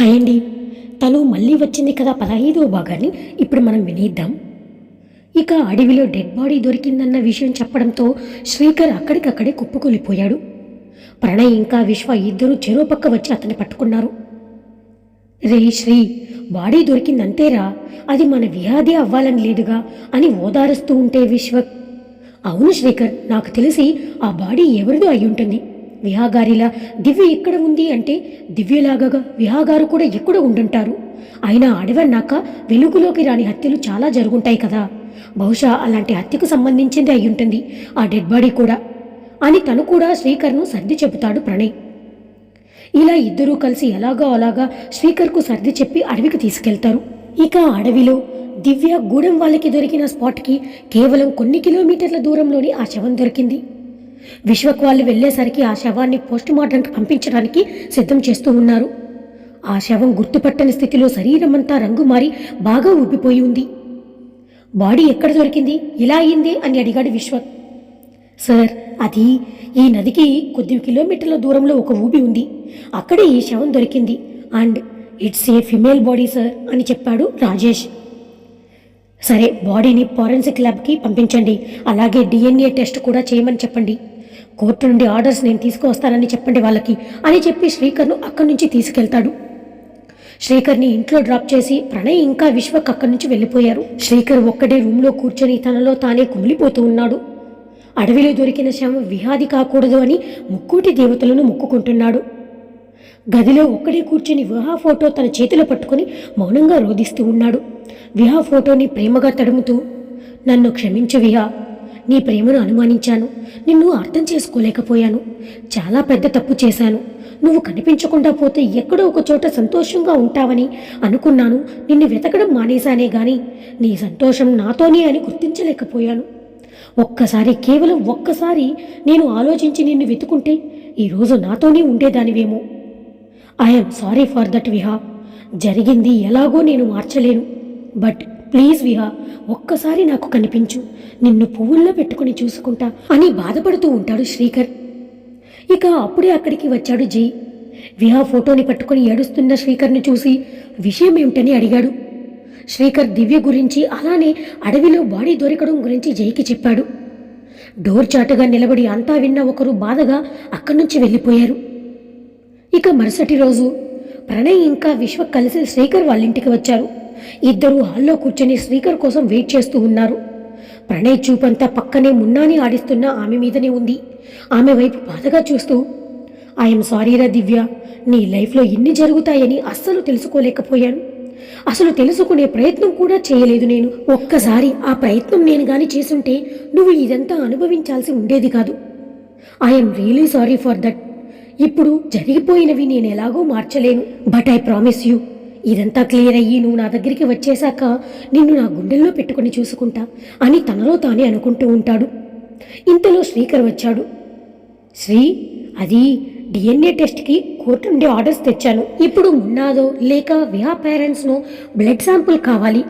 Hi అండి తను మళ్ళీ వచ్చింది కదా పదహైదవ భాగాన్ని. ఇప్పుడు మనం వినేద్దాం. ఇక అడవిలో డెడ్ బాడీ దొరికిందన్న విషయం చెప్పడంతో శ్రీకర్ అక్కడికక్కడే కుప్పకూలిపోయాడు. ప్రణయ్ ఇంకా విశ్వ ఇద్దరూ చెరో పక్క వచ్చి అతన్ని పట్టుకున్నారు. రే శ్రీ బాడీ దొరికిందంతేరా? అది మన వ్యాధి అవ్వాలని లేదుగా అని ఓదారుస్తూ ఉంటే విశ్వ అవును శ్రీకర్ నాకు తెలిసి ఆ బాడీ ఎవరిదో అయి ఉంటుంది విహాగారిలా దివ్య ఎక్కడ ఉంది అంటే దివ్యలాగా విహాగారు కూడా ఎక్కడ ఉండుంటారు. అయినా అడవన్నాక వెలుగులోకి రాని హత్యలు చాలా జరుగుంటాయి కదా. బహుశా అలాంటి హత్యకు సంబంధించింది అయి ఉంటుంది ఆ డెడ్ బాడీ కూడా అని తను కూడా శ్రీకర్ను సర్ది చెబుతాడు ప్రణయ్. ఇలా ఇద్దరూ కలిసి ఎలాగో అలాగా శ్రీకర్కు సర్ది చెప్పి అడవికి తీసుకెళ్తారు. ఇక అడవిలో దివ్య గూడెం వాళ్ళకి దొరికిన స్పాట్కి కేవలం కొన్ని కిలోమీటర్ల దూరంలోని ఆ శవం దొరికింది. విశ్వక్ వాళ్ళు వెళ్ళేసరికి ఆ శవాన్ని పోస్టుమార్టంకి పంపించడానికి సిద్ధం చేస్తూ ఉన్నారు. ఆ శవం గుర్తుపట్టని స్థితిలో శరీరమంతా రంగు మారి బాగా ఉబ్బిపోయి ఉంది. బాడీ ఎక్కడ దొరికింది? ఇలా అయింది అని అడిగాడు విశ్వక్. సార్ అది ఈ నదికి కొద్ది కిలోమీటర్ల దూరంలో ఒక ఊబి ఉంది. అక్కడే ఈ శవం దొరికింది. And it's a female body sir అని చెప్పాడు రాజేష్. సరే బాడీని ఫారెన్సిక్ ల్యాబ్కి పంపించండి. అలాగే డిఎన్ఏ టెస్ట్ కూడా చేయమని చెప్పండి. కోర్టు నుండి ఆర్డర్స్ నేను తీసుకువస్తానని చెప్పండి వాళ్ళకి అని చెప్పి శ్రీకర్ను అక్కడి నుంచి తీసుకెళ్తాడు. శ్రీకర్ని ఇంట్లో డ్రాప్ చేసి ప్రణయ్ ఇంకా విశ్వక్ అక్కడి నుంచి వెళ్ళిపోయారు. శ్రీకర్ ఒక్కడే రూమ్లో కూర్చొని తనలో తానే కుమిలిపోతూ ఉన్నాడు. అడవిలో దొరికిన శవం విహాది కాకూడదు అని ముక్కోటి దేవతలను మొక్కుకుంటున్నాడు. గదిలో ఒక్కడే కూర్చొని విహా ఫోటో తన చేతిలో పట్టుకొని మౌనంగా రోధిస్తూ ఉన్నాడు. విహా ఫోటోని ప్రేమగా తడుముతూ నన్ను క్షమించు విహా నీ ప్రేమను అనుమానించాను. నిన్ను అర్థం చేసుకోలేకపోయాను. చాలా పెద్ద తప్పు చేశాను. నువ్వు కనిపించకుండా పోతే ఎక్కడో ఒక చోట సంతోషంగా ఉంటావని అనుకున్నాను. నిన్ను వెతకడం మానేశానే గాని నీ సంతోషం నాతోనే అని గుర్తించలేకపోయాను. ఒక్కసారి కేవలం ఒక్కసారి నేను ఆలోచించి నిన్ను వెతుకుంటే ఈరోజు నాతోనే ఉండేదానివేమో. I'm sorry for that Viha. జరిగింది ఎలాగో నేను మార్చలేను. బట్ ప్లీజ్ విహా ఒక్కసారి నాకు కనిపించు. నిన్ను పువ్వుల్లో పెట్టుకుని చూసుకుంటా అని బాధపడుతూ ఉంటాడు శ్రీకర్. ఇక అప్పుడే అక్కడికి వచ్చాడు జై. విహా ఫోటోని పట్టుకుని ఏడుస్తున్న శ్రీకర్ని చూసి విషయం ఏమిటని అడిగాడు. శ్రీకర్ దివ్య గురించి అలానే అడవిలో బాడీ దొరకడం గురించి జైకి చెప్పాడు. డోర్ చాటుగా నిలబడి అంతా విన్న ఒకరు బాధగా అక్కడి నుంచి వెళ్ళిపోయారు. ఇక మరుసటి రోజు ప్రణయ్ ఇంకా విశ్వ కలిసి శ్రీకర్ వాళ్ళ ఇంటికి వచ్చారు. ఇద్దరు హాల్లో కూర్చొని స్పీకర్ కోసం వెయిట్ చేస్తూ ఉన్నారు. ప్రణయ్ చూపంతా పక్కనే మున్నాని ఆడిస్తున్న ఆమె మీదనే ఉంది. ఆమె వైపు బాధగా చూస్తూ ఐఎమ్ సారీరా దివ్య నీ లైఫ్లో ఇన్ని జరుగుతాయని అస్సలు తెలుసుకోలేకపోయాను. అసలు తెలుసుకునే ప్రయత్నం కూడా చేయలేదు నేను. ఒక్కసారి ఆ ప్రయత్నం నేను గాని చేసుంటే నువ్వు ఇదంతా అనుభవించాల్సి ఉండేది కాదు. I'm really sorry for that ఇప్పుడు జరిగిపోయినవి నేను ఎలాగో మార్చలేను. బట్ ఐ ప్రామిస్ యూ ఇదంతా క్లియర్ అయ్యి నువ్వు నా దగ్గరికి వచ్చేశాక నిన్ను నా గుండెల్లో పెట్టుకుని చూసుకుంటా అని తనలో తానే అనుకుంటూ ఉంటాడు. ఇంతలో శ్రీకర్ వచ్చాడు. శ్రీ అది డిఎన్ఏ టెస్ట్కి కోర్టు నుండి ఆర్డర్స్ తెచ్చాను. ఇప్పుడు మున్నాదో లేక విహా పేరెంట్స్ను బ్లడ్ శాంపుల్ కావాలి.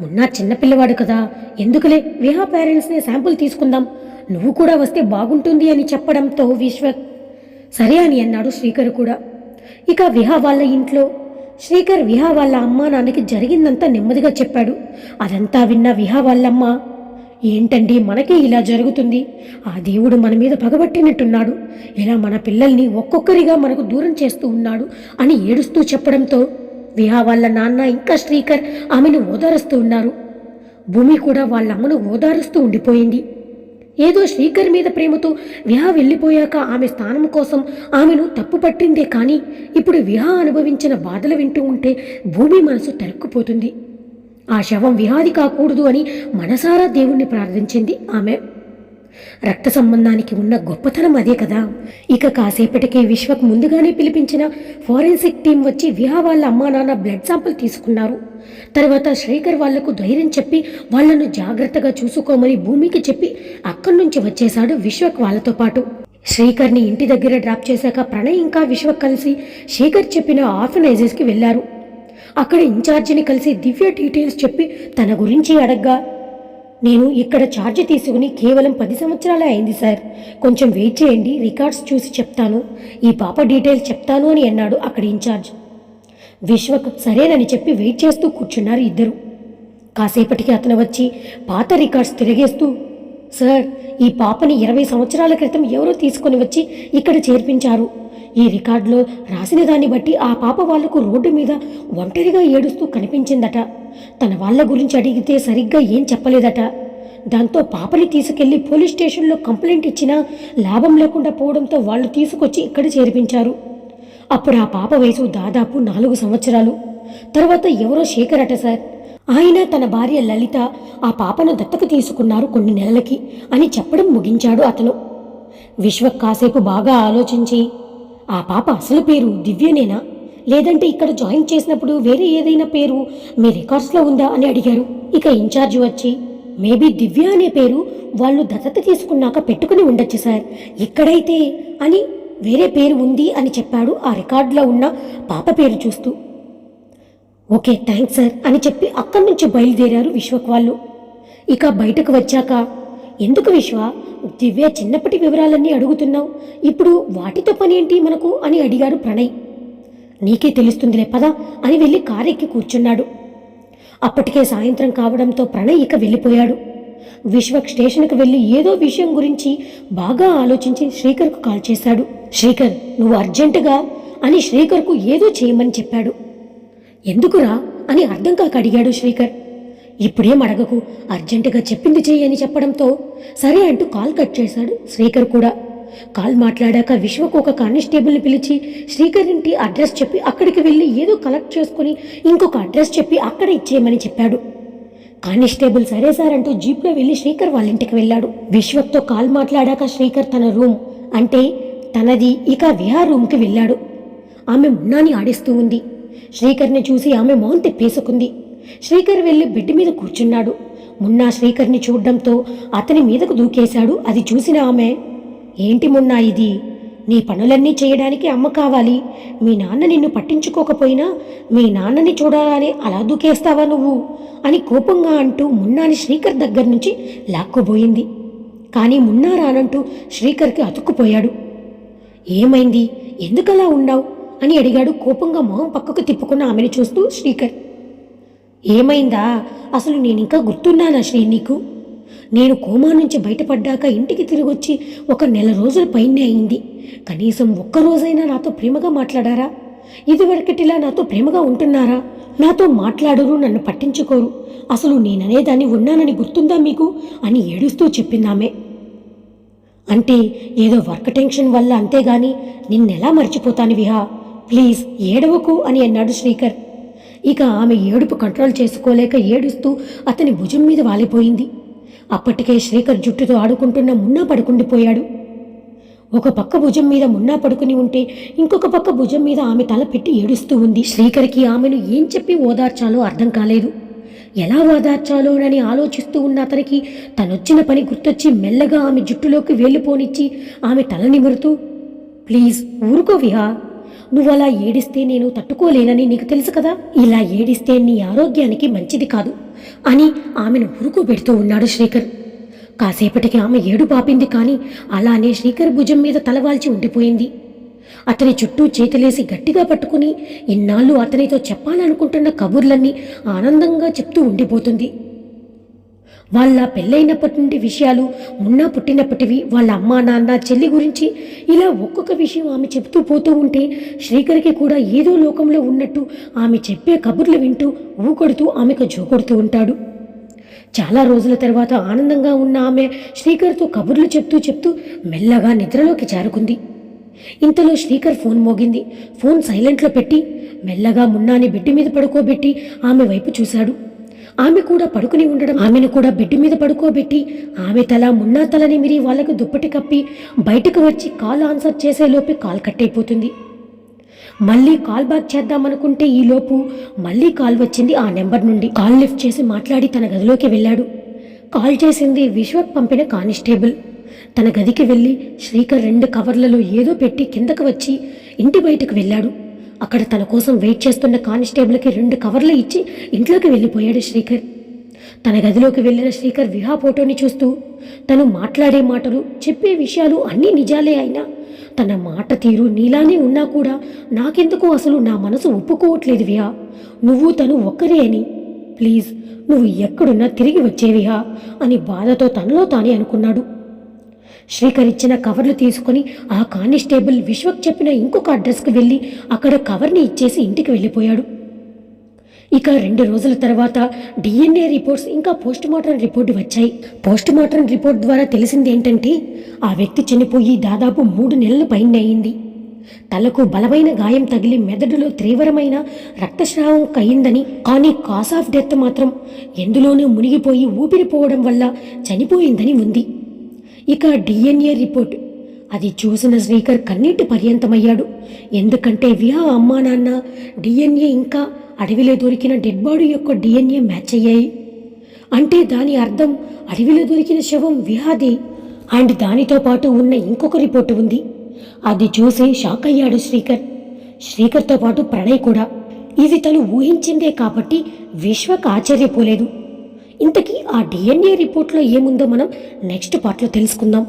మున్నా చిన్నపిల్లవాడు కదా ఎందుకులే విహా పేరెంట్స్ని శాంపుల్ తీసుకుందాం? నువ్వు కూడా వస్తే బాగుంటుంది అని చెప్పడంతో విశ్వక్ సరే అని అన్నాడు శ్రీకర్ కూడా. ఇక విహా వాళ్ళ ఇంట్లో శ్రీకర్ విహా వాళ్ళ అమ్మ నాన్నకి జరిగిందంతా నెమ్మదిగా చెప్పాడు. అదంతా విన్న విహా వాళ్ళమ్మ ఏంటండి మనకే ఇలా జరుగుతుంది? ఆ దేవుడు మన మీద పగబట్టినట్టున్నాడు. ఇలా మన పిల్లల్ని ఒక్కొక్కరిగా మనకు దూరం చేస్తూ ఉన్నాడు? అని ఏడుస్తూ చెప్పడంతో విహా వాళ్ళ నాన్న ఇంకా శ్రీకర్ ఆమెను ఓదారుస్తూ ఉన్నారు. భూమి కూడా వాళ్ళ అమ్మను ఓదారుస్తూ ఉండిపోయింది. ఏదో శ్రీకర్ మీద ప్రేమతో విహా వెళ్ళిపోయాక ఆమె స్థానం కోసం ఆమెను తప్పు పట్టిందే కానీ ఇప్పుడు విహా అనుభవించిన బాధలు వింటూ ఉంటే భూమి మనసు తరుక్కుపోతుంది ఆ శవం విహాది కాకూడదు అని మనసారా దేవుణ్ణి ప్రార్థించింది ఆమె. రక్త సంబంధానికి ఉన్న గొప్పతనం అదే కదా. ఇక కాసేపటికి విశ్వక్ ముందుగానే పిలిపించిన ఫోరెన్సిక్ టీం వచ్చి విహా వాళ్ళ అమ్మా నాన్న బ్లడ్ శాంపుల్ తీసుకున్నారు. తర్వాత శ్రీకర్ వాళ్ళకు ధైర్యం చెప్పి వాళ్ళను జాగ్రత్తగా చూసుకోమని భూమికి చెప్పి అక్కడి నుంచి వచ్చేశాడు విశ్వక్ వాళ్ళతో పాటు. శ్రీకర్ని ఇంటి దగ్గర డ్రాప్ చేశాక ప్రణయ్ ఇంకా విశ్వక్ కలిసి శేఖర్ చెప్పిన ఆర్ఫనైజెస్కి వెళ్ళారు అక్కడ ఇన్ఛార్జిని కలిసి దివ్య డీటెయిల్స్ చెప్పి తన గురించి అడగ్గా నేను ఇక్కడ ఛార్జ్ తీసుకుని కేవలం పది సంవత్సరాలే అయింది సార్. కొంచెం వెయిట్ చేయండి రికార్డ్స్ చూసి చెప్తాను. ఈ పాప డీటెయిల్స్ చెప్తాను అని అన్నాడు అక్కడ ఇన్ఛార్జ్. విశ్వక్ సరేనని చెప్పి వెయిట్ చేస్తూ కూర్చున్నారు ఇద్దరు. కాసేపటికి అతను వచ్చి పాత రికార్డ్స్ తిరిగేస్తూ సార్ ఈ పాపని ఇరవై సంవత్సరాల క్రితం ఎవరో తీసుకొని వచ్చి ఇక్కడ చేర్పించారు. ఈ రికార్డులో రాసిన దాన్ని బట్టి ఆ పాప వాళ్ళకు రోడ్డు మీద ఒంటరిగా ఏడుస్తూ కనిపించిందట. తన వాళ్ళ గురించి అడిగితే సరిగ్గా ఏం చెప్పలేదట. దాంతో పాపని తీసుకెళ్ళి పోలీస్ స్టేషన్లో కంప్లైంట్ ఇచ్చినా లాభం లేకుండా పోవడంతో వాళ్ళు తీసుకొచ్చి ఇక్కడ చేర్పించారు. అప్పుడు ఆ పాప వయసు దాదాపు నాలుగు సంవత్సరాలు. తర్వాత ఎవరో శేఖర్ అట సార్. ఆయన తన భార్య లలిత ఆ పాపను దత్తకు తీసుకున్నారు కొన్ని నెలలకి అని చెప్పడం ముగించాడు అతను. విశ్వ కాసేపు బాగా ఆలోచించి ఆ పాప అసలు పేరు దివ్యనేనా? లేదంటే ఇక్కడ జాయిన్ చేసినప్పుడు వేరే ఏదైనా పేరు మీ రికార్డ్స్లో ఉందా? అని అడిగారు. ఇక ఇన్ఛార్జ్ వచ్చి మేబీ దివ్య అనే పేరు వాళ్ళు దత్తత తీసుకున్నాక పెట్టుకుని ఉండొచ్చు సార్. ఇక్కడైతే అని వేరే పేరు ఉంది అని చెప్పాడు ఆ రికార్డులో ఉన్న పాప పేరు చూస్తూ. ఓకే థ్యాంక్స్ సార్ అని చెప్పి అక్కడి నుంచి బయలుదేరారు విశ్వక్ వాళ్ళు. ఇక బయటకు వచ్చాక ఎందుకు విశ్వ? దివ్య చిన్నప్పటి వివరాలన్నీ అడుగుతున్నావు. ఇప్పుడు వాటితో పని ఏంటి మనకు? అని అడిగాడు ప్రణయ్. నీకే తెలుస్తుందిలే పద అని వెళ్ళి కారెక్కి కూర్చున్నాడు. అప్పటికే సాయంత్రం కావడంతో ప్రణయ్ ఇక వెళ్ళిపోయాడు. విశ్వక్ స్టేషన్కి వెళ్ళి ఏదో విషయం గురించి బాగా ఆలోచించి శ్రీకర్కు కాల్ చేశాడు. శ్రీకర్ నువ్వు అర్జెంటుగా? అని శ్రీకర్కు ఏదో చేయమని చెప్పాడు. ఎందుకురా అని అర్థం కాక అడిగాడు శ్రీకర్. ఇప్పుడేం అడగకు అర్జెంటుగా చెప్పింది చెయ్యని చెప్పడంతో సరే అంటూ కాల్ కట్ చేశాడు శ్రీకర్ కూడా. కాల్ మాట్లాడాక విశ్వకు ఒక కానిస్టేబుల్ని పిలిచి శ్రీకర్ ఇంటి అడ్రస్ చెప్పి అక్కడికి వెళ్ళి ఏదో కలెక్ట్ చేసుకుని ఇంకొక అడ్రస్ చెప్పి అక్కడ ఇచ్చేయమని చెప్పాడు. కానిస్టేబుల్ సరే సార్ అంటూ జీప్లో వెళ్ళి శ్రీకర్ వాళ్ళ ఇంటికి వెళ్ళాడు. విశ్వక్తో కాల్ మాట్లాడాక శ్రీకర్ తన రూమ్ అంటే తనది ఇక విహార్ రూమ్కి వెళ్ళాడు. ఆమె మున్నాని ఆడిస్తూ ఉంది. శ్రీకర్ని చూసి ఆమె మౌన్ తిప్పేసుకుంది శ్రీకర్ వెళ్ళి బెడ్ మీద కూర్చున్నాడు. మున్నా శ్రీకర్ని చూడడంతో అతని మీదకు దూకేశాడు. అది చూసిన ఆమె ఏంటి మున్నా ఇది? నీ పనులన్నీ చేయడానికి అమ్మ కావాలి. మీ నాన్న నిన్ను పట్టించుకోకపోయినా మీ నాన్నని చూడాలని అలా దూకేస్తావా నువ్వు? అని కోపంగా అంటూ మున్నాని శ్రీకర్ దగ్గర నుంచి లాక్కుపోయింది. కానీ మున్నా రానంటూ శ్రీకర్కి అతుక్కుపోయాడు. ఏమైంది? ఎందుకలా ఉన్నావు? అని అడిగాడు కోపంగా మొహం పక్కకు తిప్పుకున్న ఆమెను చూస్తూ శ్రీకర్ ఏమైందా? అసలు నేను ఇంకా గుర్తున్నానా శ్రీ నీకు? నేను కోమా నుంచి బయటపడ్డాక ఇంటికి తిరిగొచ్చి ఒక నెల రోజుల పైనే అయింది. కనీసం ఒక్క రోజైనా నాతో ప్రేమగా మాట్లాడారా? ఇదివరకటిలా నాతో ప్రేమగా ఉంటున్నారా? నాతో మాట్లాడరు నన్ను పట్టించుకోరు. అసలు నేననేదాన్ని ఉన్నానని గుర్తుందా మీకు? అని ఏడుస్తూ చెప్పిందామే అంటే ఏదో వర్క్ టెన్షన్ వల్ల అంతేగాని నిన్నెలా మర్చిపోతాను విహా? ప్లీజ్ ఏడవకు అని అన్నాడు శ్రీకర్. ఇక ఆమె ఏడుపు కంట్రోల్ చేసుకోలేక ఏడుస్తూ అతని భుజం మీద వాలిపోయింది. అప్పటికే శ్రీకర్ జుట్టుతో ఆడుకుంటున్న మున్నా పడుకుండిపోయాడు ఒక పక్క భుజం మీద మున్నా పడుకుని ఉంటే ఇంకొక పక్క భుజం మీద ఆమె తల పెట్టి ఏడుస్తూ ఉంది. శ్రీకర్కి ఆమెను ఏం చెప్పి ఓదార్చాలో అర్థం కాలేదు. ఎలా ఓదార్చాలోనని ఆలోచిస్తూ ఉన్న అతనికి తనొచ్చిన పని గుర్తొచ్చి మెల్లగా ఆమె జుట్టులోకి వెళ్ళిపోనిచ్చి ఆమె తల నిమురుతూ ప్లీజ్ ఊరుకో విహా నువ్వు అలా ఏడిస్తే నేను తట్టుకోలేనని నీకు తెలుసు కదా? ఇలా ఏడిస్తే నీ ఆరోగ్యానికి మంచిది కాదు అని ఆమెను ఉరుకోబెడుతూ ఉన్నాడు శ్రీకర్. కాసేపటికి ఆమె ఏడు పాపింది కానీ అలానే శ్రీకర్ భుజం మీద తలవాల్చి ఉండిపోయింది. అతని చుట్టూ చేతులేసి గట్టిగా పట్టుకుని ఇన్నాళ్ళు అతనితో చెప్పాలనుకుంటున్న కబుర్లన్నీ ఆనందంగా చెప్తూ ఉండిపోతుంది. వాళ్ళ పెళ్ళైనప్పటి నుండి విషయాలు మున్నా పుట్టినప్పటివి వాళ్ళ అమ్మ నాన్న చెల్లి గురించి ఇలా ఒక్కొక్క విషయం ఆమె చెబుతూ పోతూ ఉంటే శ్రీకర్కి కూడా ఏదో లోకంలో ఉన్నట్టు ఆమె చెప్పే కబుర్లు వింటూ ఊకొడుతూ ఆమెకు జోకొడుతూ ఉంటాడు. చాలా రోజుల తర్వాత ఆనందంగా ఉన్న ఆమె శ్రీకర్తో కబుర్లు చెప్తూ చెప్తూ మెల్లగా నిద్రలోకి జారుకుంది. ఇంతలో శ్రీకర్ ఫోన్ మోగింది. ఫోన్ సైలెంట్లో పెట్టి మెల్లగా మున్నాని బెడ్ మీద పడుకోబెట్టి ఆమె వైపు చూశాడు. ఆమె కూడా పడుకుని ఉండడం ఆమెను కూడా బెడ్ మీద పడుకోబెట్టి ఆమె తల మున్నా తలని మిరి వాళ్ళకు దుప్పటి కప్పి బయటకు వచ్చి కాల్ ఆన్సర్ చేసేలోపే కాల్ కట్ అయిపోతుంది. మళ్ళీ కాల్ బ్యాక్ చేద్దామనుకుంటే ఈలోపు మళ్ళీ కాల్ వచ్చింది ఆ నెంబర్ నుండి. కాల్ లిఫ్ట్ చేసి మాట్లాడి తన గదిలోకి వెళ్ళాడు. కాల్ చేసింది విశ్వక్ పంపిన కానిస్టేబుల్. తన గదికి వెళ్ళి శ్రీకర్ రెండు కవర్లలో ఏదో పెట్టి కిందకు వచ్చి ఇంటి బయటకు వెళ్ళాడు. అక్కడ తన కోసం వెయిట్ చేస్తున్న కానిస్టేబుల్కి రెండు కవర్లు ఇచ్చి ఇంట్లోకి వెళ్ళిపోయాడు శ్రీకర్. తన గదిలోకి వెళ్ళిన శ్రీకర్ విహా ఫోటోని చూస్తూ తను మాట్లాడే మాటలు చెప్పే విషయాలు అన్నీ నిజాలే అయినా తన మాట తీరు నీలానే ఉన్నా కూడా నాకెందుకు అసలు నా మనసు ఒప్పుకోవట్లేదు విహా. నువ్వు తను ఒక్కరే అని. ప్లీజ్ నువ్వు ఎక్కడున్నా తిరిగి వచ్చేవిహా అని బాధతో తనలో తానే అనుకున్నాడు. శ్రీకర్ ఇచ్చిన కవర్లు తీసుకొని ఆ కానిస్టేబుల్ విశ్వక్ చెప్పిన ఇంకొక అడ్రస్కి వెళ్ళి అక్కడ కవర్ని ఇచ్చేసి ఇంటికి వెళ్ళిపోయాడు. ఇక రెండు రోజుల తర్వాత డిఎన్ఏ రిపోర్ట్స్ ఇంకా పోస్ట్ మార్టం రిపోర్ట్ వచ్చాయి. పోస్ట్ మార్టం రిపోర్ట్ ద్వారా తెలిసింది ఏంటంటే ఆ వ్యక్తి చనిపోయి దాదాపు మూడు నెలల పైన అయింది. తలకు బలమైన గాయం తగిలి మెదడులో తీవ్రమైన రక్తస్రావం అయిందని కానీ కాస్ ఆఫ్ డెత్ మాత్రం ఎందులోనూ మునిగిపోయి ఊపిరిపోవడం వల్ల చనిపోయిందని ఉంది. ఇక డిఎన్ఏ రిపోర్ట్. అది చూసిన శ్రీకర్ కన్నీటి పర్యంతమయ్యాడు. ఎందుకంటే విహా అమ్మా నాన్న డిఎన్ఏ ఇంకా అడవిలో దొరికిన డెడ్ బాడీ యొక్క డిఎన్ఏ మ్యాచ్ అయ్యాయి. అంటే దాని అర్థం అడవిలో దొరికిన శవం విహాది. అండ్ దానితో పాటు ఉన్న ఇంకొక రిపోర్టు ఉంది. అది చూసి షాక్ అయ్యాడు శ్రీకర్. శ్రీకర్తో పాటు ప్రణయ్ కూడా. ఇది తను ఊహించిందే కాబట్టి విశ్వకు ఆశ్చర్యపోలేదు. ఇంతకీ ఆ డిఎన్ఏ రిపోర్ట్లో ఏముందో మనం నెక్స్ట్ పార్ట్లో తెలుసుకుందాం.